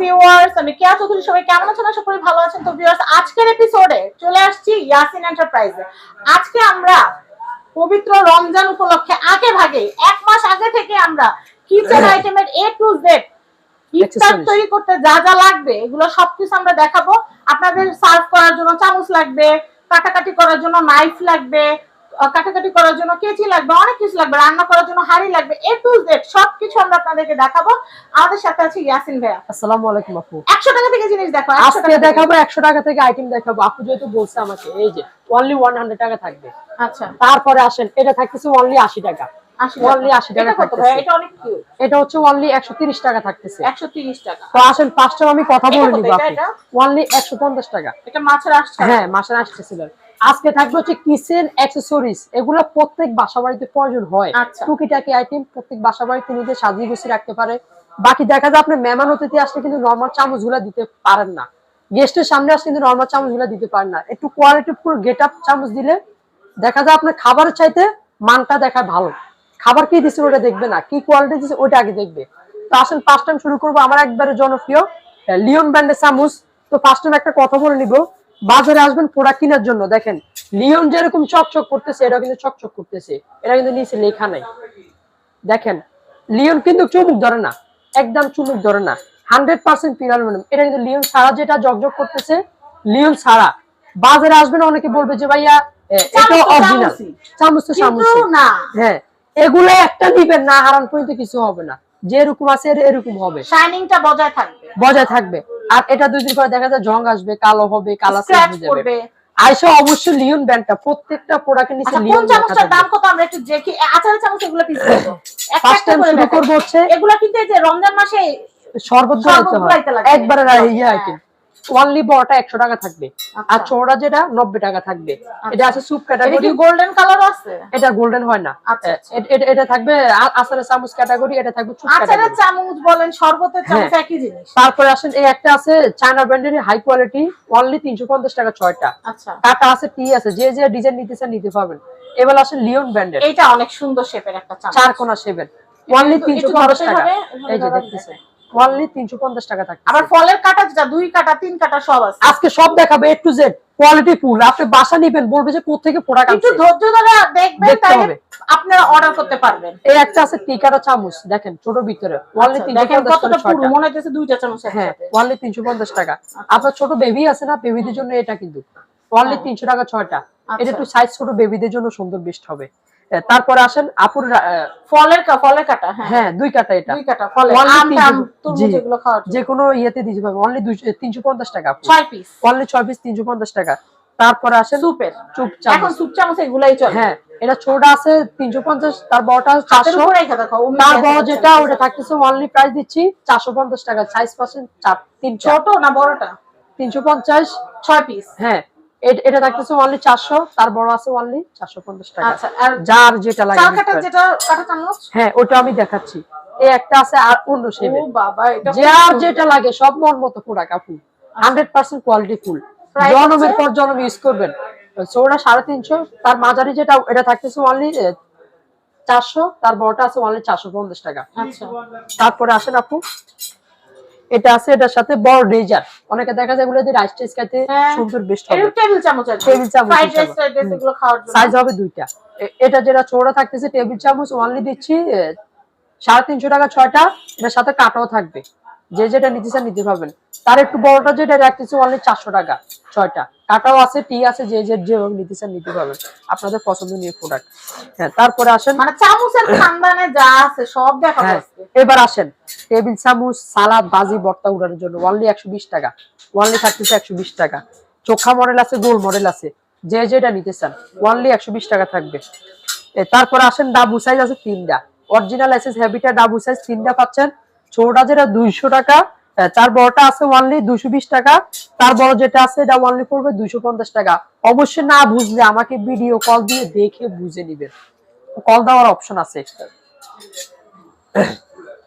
Viewers আমি কেয়া চৌধুরী সবাই কেমন আছেন? আশা করি ভালো আছেন। তো ভিউয়ার্স আজকের এপিসোডে চলে আসছি ইয়াসিন এন্টারপ্রাইজে আজকে আমরা পবিত্র রমজান উপলক্ষে আগে ভাগে এক মাস আগে থেকে আমরা কিচেন আইটেমের এ টু জেড ইফতার তৈরি করতে যা যা লাগবে এগুলো সবকিছু আমরা দেখাবো। আপনাদের সার্ভ করার জন্য চামচ লাগবে কাটাকাটি করার জন্য নাইফ লাগবে কাটাকাটি করার জন্য কেচি লাগবে অনেক কিছু লাগবে রান্না করার জন্য হাঁড়ি লাগবে এ টু জেড সবকিছু আমরা আপনাদেরকে দেখাবো। আমাদের সাথে আছে ইয়াসিন ভাইয়া। আসসালামু আলাইকুম আপু। একশো টাকা থেকে জিনিস দেখো 100 আজকে দেখাবো একশো টাকা থেকে আইটেম দেখাবো। আপু যেহেতু বলছে আমাকে এই যে অনলি ওয়ান হান্ড্রেড টাকা থাকবে। আচ্ছা। তারপরে আসেন এটা থাকতেছে অনলি আশি টাকা। 80 টাকা। এটা কত ভাই? থাকতেছে। এটা অনেক কিউট এটা হচ্ছে অনলি একশো তিরিশ টাকা থাকতেছে। একশো তিরিশ টাকা। তো আসেন পাঁচটা আমি কথা বলে? নিব? অনলি একশো পঞ্চাশ টাকা। এটা মাছের আসছে? হ্যাঁ আজকে থাকবে হচ্ছে কিচেন অ্যাক্সেসরিজ। এগুলো প্রত্যেক বাসা বাড়িতে প্রয়োজন হয়। আচ্ছা। টুকিটাকি আইটেম প্রত্যেক বাসা বাড়িতে নিজে সাজিয়ে গুছিয়ে রাখতে পারে। বাকি দেখা যায় আপনি মেহমান অতিথি আসলে কিন্তু নর্মাল চামচগুলা দিতে পারেন না। গেস্টের সামনে আসলে কিন্তু নর্মাল চামচগুলা দিতে পারেন না। একটু কোয়ালিটি ফুল গেট আপ চামচ দিলে দেখা যায় আপনার খাবারের চাইতে মানটা দেখায় ভালো। খাবার কি দিচ্ছে ওটা দেখবে না। কি কোয়ালিটি দিচ্ছে ওটা আগে দেখবে। তো আসেন ফার্স্ট টাইম শুরু করব। আমার একবারে জনপ্রিয় লিওন ব্র্যান্ডের চামচ। তো ফার্স্ট টাইম একটা কথা বলে নিব। বাজারে আসবেন প্রোডাক্ট কেনার জন্য দেখেন লিওন যেরকম চকচক করতেছে এটা কিন্তু চকচক করতেছে এটা কিন্তু নিচে লেখা নাই। দেখেন লিওন কিন্তু চুমুক ধরে না একদম চুমুক ধরে না হান্ড্রেড পার্সেন্ট পিরাল এটা কিন্তু লিওন ছাড়া যেটা জকজক করতেছে লিওন ছাড়া। বাজারে আসবেন অনেকে বলবে যে ভাইয়া এটা অরিজিনাল চামচ। তো চামচ। না। হ্যাঁ এগুলো একটা না হারান পর্যন্ত কিছু হবে না। যেরকম আছে এরকম হবে। শাইনিংটা বজায় থাকবে। বজায় থাকবে। আর এটা দুই দিন পরে দেখা যায় জং আসবে কালো হবে কালো করবে আইসা অবশ্যই লিওন ব্যান্ডটা প্রত্যেকটা প্রোডাক্টের নিচে আচ্ছা কোন লিওন চামচটার দাম কত? আমরা একটু দেখি। আচারের চামচ এগুলো পিস করব ফার্স্ট টাইম শুরু করব হচ্ছে এগুলো কিনতে এই যে রমজান মাসে সর্বত্র বানাইতে হয়। একবারে ইয়ে হ্যাঁ। ওয়ানলি বড়টা একশো টাকা থাকবে। আর আচ্ছা। যেটা নব্বই টাকা থাকবে। এটা আছে স্যুপ ক্যাটাগরি গোল্ডেন কালার আছে? এটা গোল্ডেন হয় না। আচ্ছা, আচ্ছা। এটা এটা থাকবে আচারের চামচ ক্যাটাগরি এটা থাকবে আচারের চামচ বলেন শরবতের চামচ হ্যাঁ। একই জিনিস। তারপরে আসেন এই একটা আছে চায়না ব্র্যান্ডের হাই কোয়ালিটি অনলি তিনশো পঞ্চাশ টাকা ছয়টা। আচ্ছা। কাটা আছে টি আছে যে যে ডিজাইন নিতে চান নিতে পারবেন। এবার আসেন লিওন ব্র্যান্ডের এইটা অনেক সুন্দর শেপের একটা চার কোনা ওয়ানলি একটু- তিনশো পঞ্চাশ টাকা। এই যে দেখতেছেন। ওয়ানলি তিনশো পঞ্চাশ টাকা থাকবে আবার ফলের কাটা যেটা দুই কাটা তিন কাটা সব আছে। আজকে সব দেখাবে A to Z quality full আপনি বাসা নিবেন বলবে যে কোথেকে প্রোডাক্ট একটু ধৈর্য ধরে দেখবেন তাহলে আপনারা অর্ডার করতে পারবেন। এই একটা আছে টিকাটা চামচ দেখেন ছোট ভিতরে। আচ্ছা, দেখেন কতটা টাকা পুরো মনে হচ্ছে দুইটা চামচ হ্যাঁ একসাথে। ওয়ানলি তিনশো পঞ্চাশ টাকা। আপনার ছোট বেবি আছে না বেবিদের জন্য এটা কিন্তু। ওয়ানলি হ্যাঁ। তিনশো টাকা ছয়টা। এটা আচ্ছা। একটু সাইজ ছোট বেবিদের জন্য সুন্দর বেস্ট হবে। তারপরে আসেন আপুর ফলের ফলের কাটা হ্যাঁ। হ্যাঁ দুই কাটা এটা। দুই কাটা ফলের। যে কোনো ইয়েতে দিতে পারবে অনলি তিনশো পঞ্চাশ টাকা ছয় পিস অনলি ছয় পিস তিনশো পঞ্চাশ টাকা। তারপরে আসেন সুপের চুপ এখন সুপ চামচ এগুলাই চলে। হ্যাঁ এটা ছোটটা আছে তিনশো পঞ্চাশ তার বড়টা হাতের চারশো। উপরে রেখে দেখো অমনি তার বড় যেটা ওটা থাকতেছে অনলি প্রাইস দিচ্ছি চারশো পঞ্চাশ টাকা সাইজ পাচ্ছেন তিনশো। ছোট না বড়টা? তিনশো পঞ্চাশ। ছয় পিস হ্যাঁ এটা থাকতেছে অনলি চারশো তার বড় আছে অনলি চারশো পঞ্চাশ টাকা। আচ্ছা আর যার যেটা লাগে চাল কাটা যেটা কাটা চামচ? হ্যাঁ ওটা আমি দেখাচ্ছি। এই একটা আছে আর অন্য শেপে ও বাবা এটা যার যেটা লাগে সব মন মতো আপু হান্ড্রেড পার্সেন্ট কোয়ালিটি ফুল। জনমের পর জনম ইউজ করবেন। সোটা সাড়ে তিনশো। তার মাঝারি যেটা এটা থাকতেছে অনলি চারশো। তার বড়টা আছে অনলি চারশো পঞ্চাশ টাকা। আচ্ছা। তারপরে আসেন আপু। এটা আছে এটার সাথে বড় রেজার অনেকে দেখা যায় এগুলো দিয়ে রাইস টেস্ট হ্যাঁ। সুন্দর বেস্ট হবে। টেবিল চামচ আছে। টেবিল চামচ। এগুলো খাওয়ার জন্য। সাইজ হবে দুইটা। এটা যেটা চৌড়া থাকতেছে টেবিল চামচ অনলি দিচ্ছি সাড়ে তিনশো টাকা ছয়টা। এটার সাথে কাটাও থাকবে। যে যেটা নিতে চান নিতে পারবেন। তার একটু বড়টা যেটা রাখতেছি অনলি চারশো টাকা ছয়টা। কাটাও আছে টি আছে যে যে যেভাবে নিতে চান নিতে পারবেন। আপনাদের পছন্দনীয় প্রোডাক্ট হ্যাঁ তারপরে আসেন। মানে চামচের খানদানে যা আছে সব দেখা হ্যাঁ যাচ্ছে এবার আসেন। টেবিল চামচ সালাদ বাজি ভর্তা উড়ানোর জন্য। অনলি একশো বিশ টাকা। অনলি থাকতেছে একশো বিশ টাকা। চোখা মডেল আছে গোল মডেল আছে। যে যেটা নিতে চান অনলি একশো বিশ টাকা থাকবে। তারপর আসেন ডাবু সাইজ আছে তিনটা। অরিজিনাল এসএস হ্যাবিটা ডাবু সাইজ তিনটা পাচ্ছেন। ছোটটা যেটা দুইশো টাকা। তার বড়টা আছে অনলি দুইশো বিশ টাকা। তার বড় যেটা আছে এটা অনলি পড়বে দুইশো পঞ্চাশ টাকা। অবশ্যই না বুঝলে আমাকে ভিডিও কল দিয়ে দেখে বুঝে নিবেন। কল দেওয়ার অপশন আছে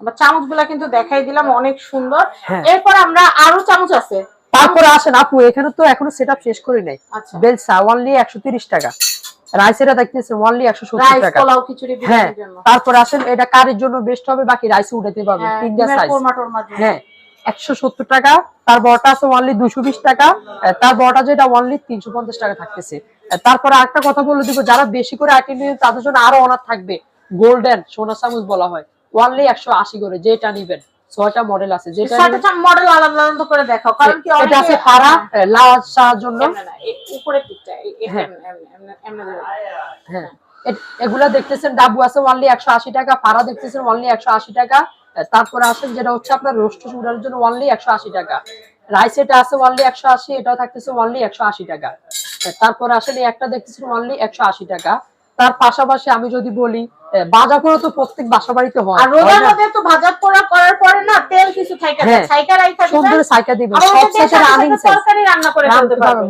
আমরা চামচগুলা কিন্তু দেখাই দিলাম অনেক সুন্দর। হ্যাঁ। এরপর আমরা আরও চামচ আছে। তারপরে আসেন আপু এখানে তো এখনও সেট শেষ করি নাই। আচ্ছা। বেলসা অনলি একশো তিরিশ টাকা। রাইসেরা দেখতেছে অনলি একশো সত্তর টাকা। হ্যাঁ তারপরে আসেন এটা কারের জন্য বেস্ট হবে বাকি রাইস উঠাতে পারবেন তিনটা সাইজ। হ্যাঁ একশো সত্তর টাকা তার বড়টা আছে অনলি দুশো বিশ টাকা তার বড়টা যেটা অনলি তিনশো পঞ্চাশ টাকা থাকতেছে। তারপরে একটা কথা বলে দিব যারা বেশি করে আইটেম নিবেন তাদের জন্য আরও অনার থাকবে। গোল্ডেন সোনা চামচ বলা হয়। অনলি একশো আশি করে যেটা নিবেন। ছয়টা মডেল আছে যেটা ছয়টা মডেল আলাদা আলাদা করে দেখাও কারণ কি এটা আছে পাড়া হ্যাঁ, জন্য। হ্যাঁ। এগুলা দেখতেছেন ডাবু আছে অনলি একশো আশি টাকা পাড়া দেখতেছেন অনলি একশো আশি টাকা। তারপরে আসেন যেটা হচ্ছে আপনার রোস্ট চুড়ার জন্য অনলি একশো আশি টাকা। রাইস এটা আছে অনলি একশো আশি এটাও থাকতেছে অনলি একশো আশি টাকা। তারপরে আসেন একটা দেখতেছেন অনলি একশো আশি টাকা। তার পাশাপাশি আমি যদি বলি বাজা করে তো প্রত্যেক বাসা বাড়িতে হয় আর রোজার মধ্যে তো ভাজা পোড়া করার পরে না তেল কিছু থাইকা হ্যাঁ। রাইখা সুন্দর সাইকা দিবেন সব ওটা দিয়ে সাইজের সাথে রানিং তরকারি রান্না করে ফেলতে পারবেন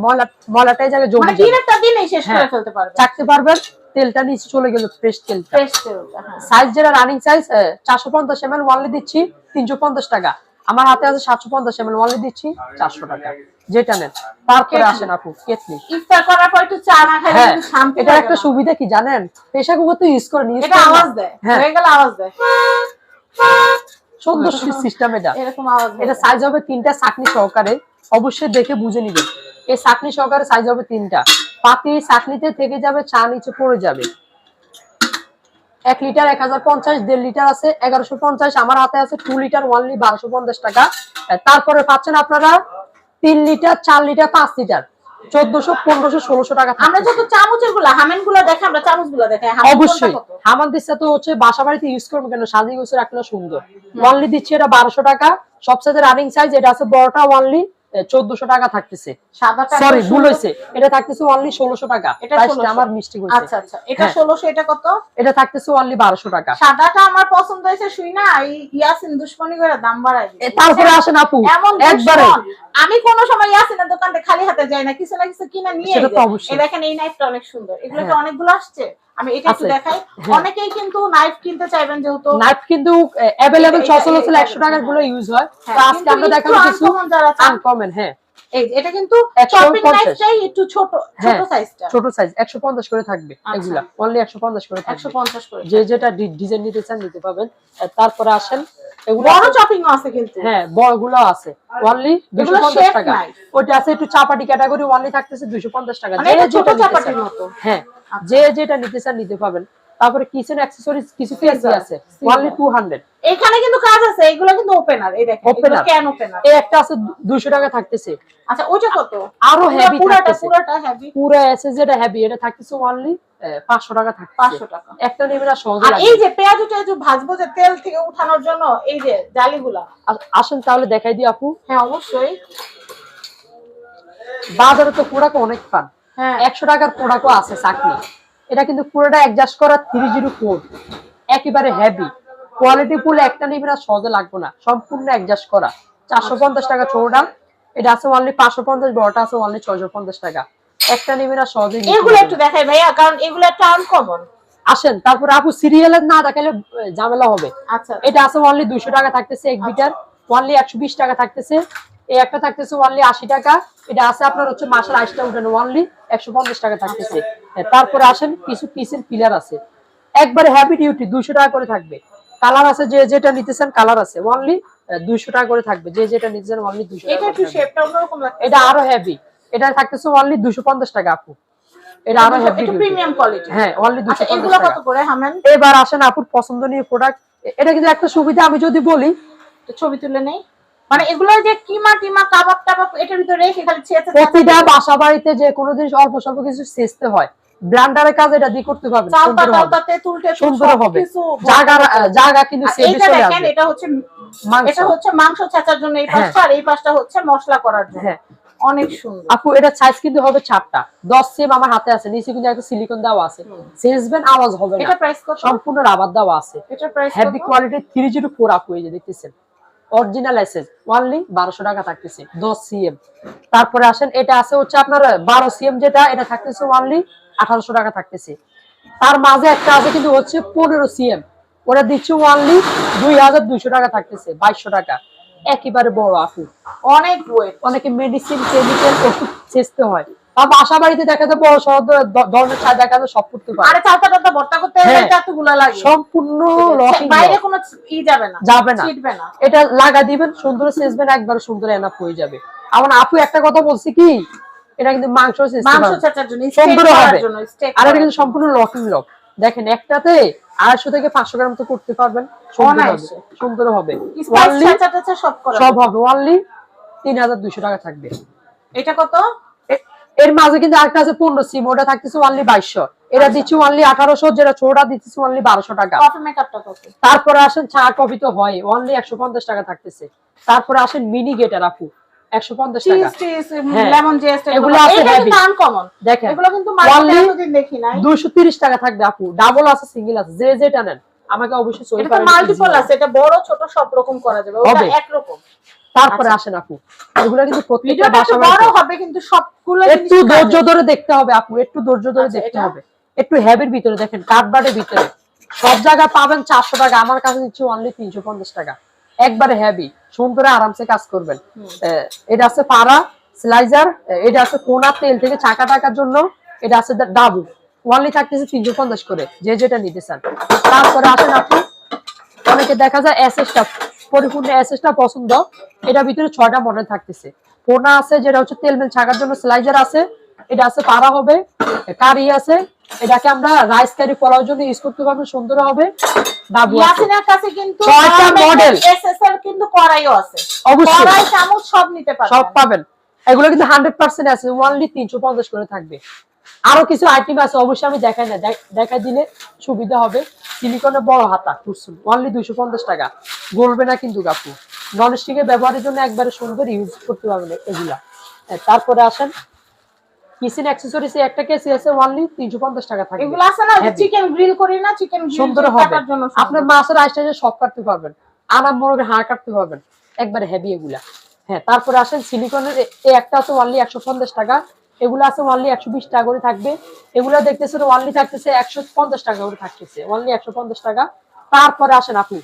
জমে মানে যাবে। দিন একটা দিনেই শেষ করে। ফেলতে পারবেন। চাকতে পারবেন। তেলটা নিচে চলে গেল ফ্রেশ তেল ফ্রেশ হ্যাঁ। সাইজ যেটা রানিং সাইজ চারশো পঞ্চাশ এম এল ওয়ানলি দিচ্ছি তিনশো পঞ্চাশ টাকা। আমার হাতে আছে সাতশো পঞ্চাশ এম এল ওয়ানলি দিচ্ছি চারশো টাকা। যেটা নেন। তারপরে আসেন আপু কেটলি। ইফতার করার পর একটু চা না খাইলে হ্যাঁ কিন্তু শান্তি এটার একটা সুবিধা কি জানেন? প্রেশার কুকার তো ইউজ করে এটা আওয়াজ দেয় হ্যাঁ। হয়ে গেলে আওয়াজ দেয়। সুন্দর সিস্টেম এটা। এরকম আওয়াজ এটা সাইজ হবে তিনটা চাকনি সহকারে। অবশ্যই দেখে বুঝে নিবেন। এই চাকনি সহকারে সাইজ হবে তিনটা। পাতি চাকনিতে থেকে যাবে চা নিচে পড়ে যাবে। এক লিটার এক হাজার পঞ্চাশ দেড় লিটার আছে এগারোশো পঞ্চাশ আমার হাতে আছে টু লিটার ওয়ানলি বারোশো পঞ্চাশ টাকা। তারপরে পাচ্ছেন আপনারা তিন লিটার চার লিটার পাঁচ লিটার চোদ্দশো পনেরোশো ষোলোশো টাকা আমরা থাকতেছে। যত চামচেরগুলা হামেনগুলো দেখে আমরা চামচগুলো দেখে। হামেন অবশ্যই। হামান দিচ্ছে তো হচ্ছে বাসা বাড়িতে ইউজ করব কেন? সাজিয়ে গুছে রাখলে সুন্দর। ওয়ানলি দিচ্ছি এটা বারোশো টাকা। সবচেয়ে রানিং সাইজ এটা আছে বড়টা ওয়ানলি চোদ্দশো টাকা থাকতেছে। সাদাটা সরি ভুল। হয়েছে এটা থাকতেছে অনলি ষোলোশো টাকা। এটা Price টা 1600 আমার মিষ্টি আচ্ছা আচ্ছা। এটা হ্যাঁ। ষোলোশো এটা কত? এটা থাকতেছে অনলি বারোশো টাকা। সাদাটা আমার পছন্দ হয়েছে শুই না ইয়াসিন দুশ্মনী করে দাম বাড়ায় তারপরে আসেন আপু। একবারে। আমি কোন সময় ইয়াসিনের দোকানে খালি হাতে যাই না কিছু না কিছু কিনে নিয়ে তো দেখেন এই নাইফটা অনেক সুন্দর। এগুলো কি হ্যাঁ। অনেকগুলো আসছে? আমি এটা একটু দেখাই। হ্যাঁ। অনেকেই কিন্তু নাইফ কিনতে চাইবেন যেহেতু। নাইফ কিন্তু অ্যাভেলেবেল এটা- ছশো এটা- ছিল একশো টাকারগুলো ইউজ হয়। হ্যাঁ, তো আজকে আমরা দেখাবো কিছু uncommon যারা চান, আনকমন হ্যাঁ। এই যে এটা কিন্তু চপিং নাইফটাই একটু ছোট ছোট সাইজটা ছোট সাইজ একশো পঞ্চাশ করে থাকবে আচ্ছা। এগুলা। অনলি করে থাকবে। করে যে যেটা ডিজাইন নিতে চান নিতে পাবেন তারপরে আসেন বড় চপিং আছে কিন্তু। হ্যাঁ বড়গুলো আছে। অনলি টাকা। ওটা আছে একটু চাপাটি ক্যাটাগরি অনলি থাকতেছে দুশো পঞ্চাশ টাকা। মানে যে যেটা চাপাটির মতো। হ্যাঁ যে যেটা নিতে চান নিতে পাবেন। তারপরে কিচেন অ্যাক্সেসরিজ কিছু Scissor, আছে। অনলি টু হান্ড্রেড এখানে কিন্তু কাজ আছে এগুলো কিন্তু ওপেনার এই দেখেন এগুলো। ক্যান ওপেনার এই একটা আছে দুশো টাকা থাকতেছে। আচ্ছা ওইটা কত? আরও হেভি পুরাটা পুরাটা হেভি পুরো এসএস যেটা হেভি এটা থাকতেছে অনলি পাঁচশো টাকা থাকতেছে। পাঁচশো টাকা। একটা নেবে না সহজে আর এই যে পেঁয়াজু টেয়াজু ভাজবো যে তেল থেকে উঠানোর জন্য এই যে জালিগুলা। আস- আসেন তাহলে দেখাই দিই আপু। হ্যাঁ অবশ্যই। বাজারে তো পোড়াকো অনেক পান। হ্যাঁ। একশো টাকার পোড়াকো আছে চাকনি এটা কিন্তু পুরোটা অ্যাডজাস্ট করা থ্রি জিরো ফোর একেবারে হেভি কোয়ালিটি ফুল একটা নিবে না সহজে লাগবে না। সম্পূর্ণ অ্যাডজাস্ট করা। চারশো পঞ্চাশ টাকা ছোটটা এটা আছে অনলি পাঁচশো পঞ্চাশ বড়টা আছে অনলি ছয়শো পঞ্চাশ টাকা। একটা নিবে না সহজে এগুলো একটু। দেখাই ভাইয়া কারণ এগুলো একটা আনকমন আসেন তারপর আপু সিরিয়ালের না দেখালে ঝামেলা হবে। আচ্ছা। এটা আছে অনলি দুইশো টাকা থাকতেছে এক লিটার অনলি একশো বিশ টাকা থাকতেছে। এই একটা থাকতেছে অনলি আশি টাকা। এটা আছে আপনার হচ্ছে মাসের আইসটা উঠানো অনলি একশো পঞ্চাশ টাকা থাকতেছে। হ্যাঁ, তারপরে আসেন কিছু পিসের পিলার আছে। একবারে হ্যাভি ডিউটি দুইশো টাকা করে থাকবে। কালার আছে যে যেটা নিতেছেন কালার আছে। অনলি দুইশো টাকা করে থাকবে। যে যেটা নিতেছেন অনলি দুইশো এটা আরও হেভি এটা থাকতেছে অনলি দুশো পঞ্চাশ টাকা আপু। এটা আরও প্রিমিয়াম কোয়ালিটি হ্যাঁ অনলি দুশো আচ্ছা হামেন? এবার আসেন আপুর পছন্দনীয় প্রোডাক্ট এটা কিন্তু একটা সুবিধা আমি যদি বলি ছবি তুলে নেই। মানে এগুলো যে কিমা টিমা কাবাব টাবাব এটার ভিতরে রেখে খালি ছেঁচে প্রতিটা বাসা বাড়িতে যে কোনো জিনিস অল্প স্বল্প কিছু সেচতে হয়। ব্লান্ডারের কাজ এটা দিয়ে করতে চালতা সুন্দর হবে। জায়গা জায়গা কিন্তু এটা হচ্ছে মাংস। এটা হচ্ছে মাংস ছেঁচার জন্য এই হ্যাঁ। পাশটা আর এই পাশটা হচ্ছে মশলা করার জন্য। হ্যাঁ। অনেক সুন্দর। আপু এটা সাইজ কিন্তু হবে চারটা দশ সেম আমার হাতে আছে নিচে কিন্তু একটা সিলিকন দেওয়া আছে। সেজবেন আওয়াজ হবে না। এটা প্রাইস কত? সম্পূর্ণ রাবার দেওয়া আছে। এটা প্রাইস হেভি আপু এই যে দেখতেছেন। অরিজিনাল এসএস ওয়ানলি বারোশো টাকা থাকতেছে, দশ সিএম তারপরে আসেন, এটা আছে হচ্ছে আপনার বারো সিএম যেটা, এটা থাকতেছে ওয়ানলি আঠারোশো টাকা থাকতেছে। তার মাঝে একটা আছে কিন্তু হচ্ছে পনেরো সিএম ওটা দিচ্ছে ওয়ানলি দুই হাজার দুইশো টাকা থাকতেছে, বাইশশো টাকা। একেবারে বড় আপু। অনেক ওয়েট অনেকে মেডিসিন কেমিক্যাল ওষুধ চেষ্টা হয়। বা বাসা বাড়িতে দেখা যায় বড় সড় ধরনের ছাদ দেখা যায় সব করতে পারে। আরে চালতা টালতা ভর্তা করতে হ্যাঁ। গেলে লাগে। সম্পূর্ণ লকিং বাইরে কোনো ই যাবে না যাবে না। ছিটবে না। এটা লাগা দিবেন সুন্দর সেচবেন একবার সুন্দর এনাফ হয়ে যাবে। আমার আপু একটা কথা বলছে কি? এটা কিন্তু মাংস মাংস চাচার জন্য সুন্দর হবে। আর এটা কিন্তু সম্পূর্ণ লকিং লক দেখেন একটাতে আড়াইশো থেকে পাঁচশো গ্রাম তো করতে পারবেন। সুন্দর হবে। সব। হবে। অনলি তিন হাজার দুইশো টাকা থাকবে। এটা কত? এর মাঝে কিন্তু আরেকটা আছে পনেরো সিম ওটা থাকতেছে অনলি বাইশশো। এটা আচ্ছা। দিচ্ছি অনলি আঠারোশো যেটা ছোটটা দিচ্ছি অনলি বারোশো টাকা। তারপরে আসেন চা কফি তো হয় অনলি একশো পঞ্চাশ টাকা থাকতেছে। তারপরে আসেন মিনি গেটার আপু একশো পঞ্চাশ টাকা। হ্যাঁ। লেমন জেস্ট এগুলো এগুলো আছে কিন্তু দেখেন এগুলো কিন্তু মার্কেটে Only এতদিন দেখি নাই। দুশো তিরিশ টাকা থাকবে আপু। ডাবল আছে সিঙ্গেল আছে যে যেটা নেন। আমাকে অবশ্যই সই এটা তো করেন, মাল্টিপল আছে এটা বড় ছোট সব রকম করা যাবে। ওটা হবে। তারপরে আসেন আপু। এগুলো কিন্তু প্রত্যেকটা বাসা একটু বড় হবে কিন্তু সবগুলো একটু ধৈর্য ধরে দেখতে হবে আপু একটু ধৈর্য ধরে আচ্ছা, দেখতে হবে। একটু হ্যাবির ভিতরে দেখেন কাঠবাড়ির ভিতরে। সব জায়গায় পাবেন চারশো টাকা আমার কাছে দিচ্ছি অনলি তিনশো পঞ্চাশ টাকা। একবারে হ্যাভি সুন্দর আরামসে কাজ করবেন। এটা আছে পাড়া স্লাইজার এটা আছে কোনা তেল থেকে চাকা টাকার জন্য এটা আছে ডাবু। অনলি থাকতেছে তিনশো পঞ্চাশ করে যে যেটা নিতে চান। তারপরে আসেন আপনি অনেকে দেখা যায় এসএসটা পরিপূর্ণ এসএসটা পছন্দ। এটার ভিতরে ছয়টা মডেল থাকতেছে। ফোনা আছে যেটা হচ্ছে তেল মেল ছাকার জন্য স্লাইজার আছে এটা আছে পাড়া হবে কারি আছে এটাকে আমরা রাইস কারি করার জন্য ইউজ করতে পারব সুন্দর হবে। ইয়াসিনের কাছে কিন্তু ছয়টা। এসএসএল কিন্তু আছে। অবশ্যই। কড়াই চামচ সব নিতে পারবেন। সব পাবেন। এগুলো কিন্তু হান্ড্রেড পার্সেন্ট আছে ওনলি তিনশো পঞ্চাশ করে থাকবে। আরও কিছু আইটেম আছে অবশ্যই আমি দেখাই না। দেখাই দিলে সুবিধা হবে। সিলিকনের বড় হাতা কুরসুম অনলি দুইশো পঞ্চাশ টাকা। গলবে না কিন্তু কাপু নন স্টিকের ব্যবহারের জন্য একবারে সুন্দর ইউজ করতে পারবেন এগুলা। তারপরে আসেন কিচেন অ্যাক্সেসরিজ একটা কেসি আছে অনলি তিনশো পঞ্চাশ টাকা থাকে। এগুলো আছে না চিকেন গ্রিল করি না চিকেন গ্রিল সুন্দর হবে। জন্য আপনার মাছের আইসটা সব কাটতে পারবেন। আনাম মোরগের হাড় কাটতে পারবেন। একবারে হেভি এগুলা। হ্যাঁ তারপরে আসেন সিলিকনের এ- এই একটা আছে অনলি একশো পঞ্চাশ টাকা। এগুলো আছে অনলি একশো বিশ টাকা করে থাকবে। এগুলো দেখতেছেন অনলি থাকতেছে একশো পঞ্চাশ টাকা করে থাকতেছে। অনলি একশো পঞ্চাশ টাকা। তারপরে আসেন আপনি।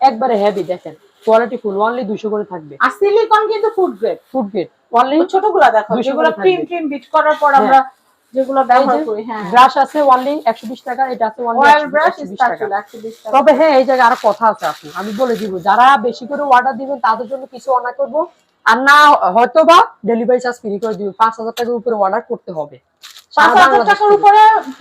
একবারে হেভি দেখেন। কোয়ালিটি ফুল অনলি দুশো করে থাকবে। আর সিলিকন কিন্তু food grade food grade only ছোটগুলো দেখো যেগুলো ক্রিম ক্রিম বিট করার পর আমরা যেগুলো ব্যবহার করি হ্যাঁ। ব্রাশ আছে অনলি টাকা এটা আছে অয়েল ব্রাশ একশো বিশ স্টার্ট টাকা। ছিল 120 টাকা। তবে হ্যাঁ এই জায়গায় আরও কথা আছে আপু আমি বলে দিব যারা বেশি করে অর্ডার দিবেন তাদের জন্য কিছু অর্ডার করব। আর না হয়তো বা ডেলিভারি চার্জ ফ্রি করে দিবে। পাঁচ হাজার টাকার উপরে অর্ডার করতে হবে। টাকার উপরে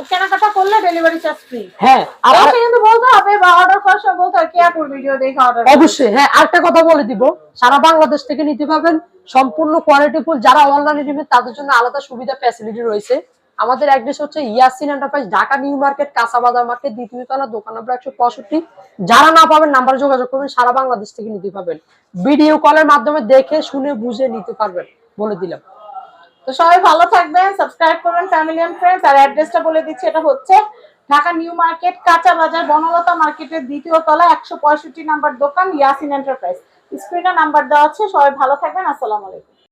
কেনাকাটা করলে ডেলিভারি চার্জ ফ্রি হ্যাঁ আর কিন্তু বলতে হবে বা অর্ডার করার সময় বলতে হবে কে ভিডিও দেখে অর্ডার অবশ্যই হ্যাঁ আরেকটা কথা বলে দিব। সারা বাংলাদেশ থেকে নিতে পারবেন সম্পূর্ণ কোয়ালিটি ফুল যারা অনলাইনে নেবেন তাদের জন্য আলাদা সুবিধা ফ্যাসিলিটি রয়েছে। আমাদের অ্যাড্রেস হচ্ছে Yasin enterprise Dhaka, New Market কাঁচা বাজার মার্কেট, দ্বিতীয় তলা, দোকান নম্বর একশো পঁয়ষট্টি। যারা না পাবেন, নাম্বার যোগাযোগ করবেন, সারা বাংলাদেশ থেকে নিতে পারবেন। ভিডিও কলের মাধ্যমে দেখে, শুনে, বুঝে নিতে পারবেন, বলে দিলাম। তো সবাই ভালো থাকবেন সাবস্ক্রাইব করবেন ফ্যামিলি এন্ড ফ্রেন্ডস আর অ্যাড্রেসটা বলে দিচ্ছি, এটা হচ্ছে ঢাকা, নিউ মার্কেট কাঁচা বাজার বনলতা মার্কেটের দ্বিতীয় তলা, একশো পঁয়ষট্টি নাম্বার দোকান, ইয়াসিন এন্টারপ্রাইজ স্ক্রিনে নাম্বার দেওয়া আছে, সবাই ভালো থাকবেন, আসসালামু আলাইকুম।